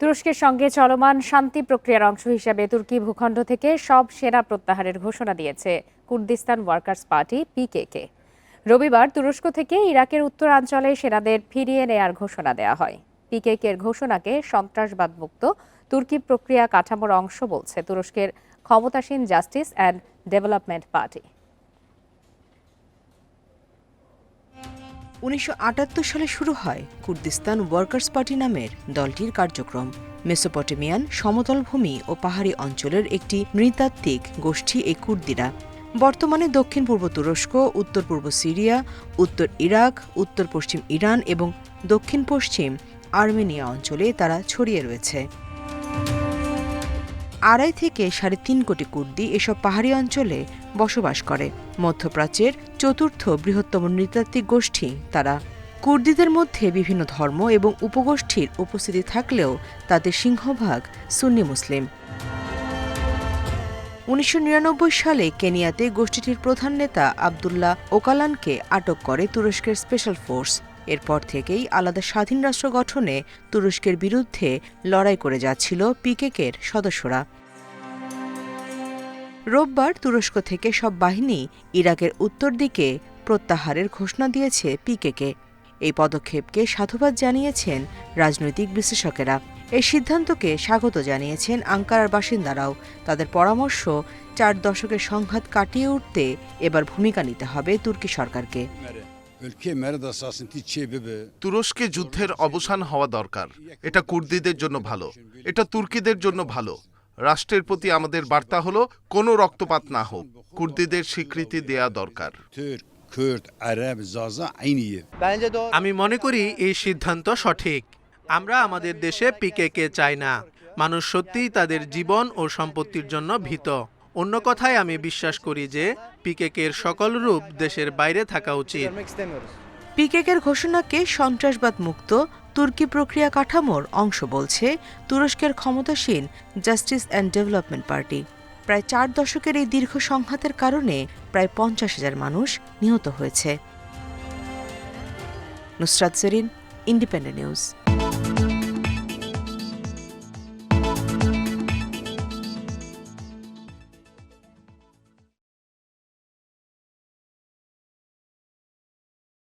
তুরস্কের সঙ্গে চলমান শান্তি প্রক্রিয়ার অংশ হিসেবে তুর্কি ভূখণ্ড থেকে সব সেনা প্রত্যাহারের ঘোষণা দিয়েছে কুর্দিস্তান ওয়ার্কার্স পার্টি পিকেকে রবিবার তুরস্ক থেকে ইরাকের উত্তরাঞ্চলে সেনাদের ফিরিয়ে নেয়ার ঘোষণা দেওয়া হয়। পিকেকের ঘোষণাকে সন্ত্রাসবাদ মুক্ত তুর্কি প্রক্রিয়া কাঠামোর অংশ বলছে তুরস্কের ক্ষমতাসীন জাস্টিস অ্যান্ড ডেভেলপমেন্ট পার্টি। উনিশশো আটাত্তর সালে শুরু হয় কুর্দিস্তান ওয়ার্কার্স পার্টি নামের দলটির কার্যক্রম। মেসোপটেমিয়ান সমতল ভূমি ও পাহাড়ি অঞ্চলের একটি নৃতাত্ত্বিক গোষ্ঠী এই কুর্দিরা। বর্তমানে দক্ষিণ পূর্ব তুরস্ক, উত্তর পূর্ব সিরিয়া, উত্তর ইরাক, উত্তর পশ্চিম ইরান এবং দক্ষিণ পশ্চিম আর্মেনিয়া অঞ্চলে তারা ছড়িয়ে রয়েছে। আড়াই থেকে সাড়ে তিন কোটি কুর্দি এসব পাহাড়ি অঞ্চলে বসবাস করে। মধ্যপ্রাচ্যের চতুর্থ বৃহত্তম নৃতাত্ত্বিক গোষ্ঠী তারা। কুর্দিদের মধ্যে বিভিন্ন ধর্ম এবং উপগোষ্ঠীর উপস্থিতি থাকলেও তাদের সিংহভাগ সুন্নি মুসলিম। উনিশশো নিরানব্বই সালে কেনিয়াতে গোষ্ঠীটির প্রধান নেতা আবদুল্লাহ ওকালানকে আটক করে তুরস্কের স্পেশাল ফোর্স। এরপর থেকেই আলাদা স্বাধীন রাষ্ট্র গঠনে তুরস্কের বিরুদ্ধে লড়াই করে যাচ্ছিল পিকেকের সদস্যরা। রোববার তুরস্ক থেকে সব বাহিনী ইরাকের উত্তর দিকে প্রত্যাহারের ঘোষণা দিয়েছে পিকেকে। এই পদক্ষেপকে সাধুবাদ জানিয়েছেন রাজনৈতিক বিশ্লেষকেরা। এই সিদ্ধান্তকে স্বাগত জানিয়েছেন আঙ্কারার বাসিন্দারাও। তাদের পরামর্শ, চার দশকের সংঘাত কাটিয়ে উঠতে এবার ভূমিকা নিতে হবে তুর্কি সরকারকে। তুরস্কে যুদ্ধের অবসান হওয়া দরকার এটা কুর্দিদের জন্য ভালো এটা তুর্কিদের জন্য ভালো রাষ্ট্রের প্রতি আমাদের বার্তা হলো কোনো রক্তপাত না হোক কুর্দিদের স্বীকৃতি দেয়া দরকার. আমি মনে করি এই সিদ্ধান্ত সঠিক আমরা আমাদের দেশে পিকে কে চাই না মানুষ সত্যিই তাদের জীবন ও সম্পত্তির জন্য ভীত অন্য কথায় আমি বিশ্বাস করি যে পিকেকের সকল রূপ দেশের বাইরে থাকা উচিত। পিকেকের ঘোষণাকে সন্ত্রাসবাদ মুক্ত, তুর্কি প্রক্রিয়া কাঠামোর অংশ বলছে তুরস্কের ক্ষমতাসীন জাস্টিস অ্যান্ড ডেভেলপমেন্ট পার্টি প্রায় চার দশকের এই দীর্ঘ সংঘাতের কারণে প্রায় পঞ্চাশ হাজার মানুষ নিহত হয়েছে। Nusrat serene independent news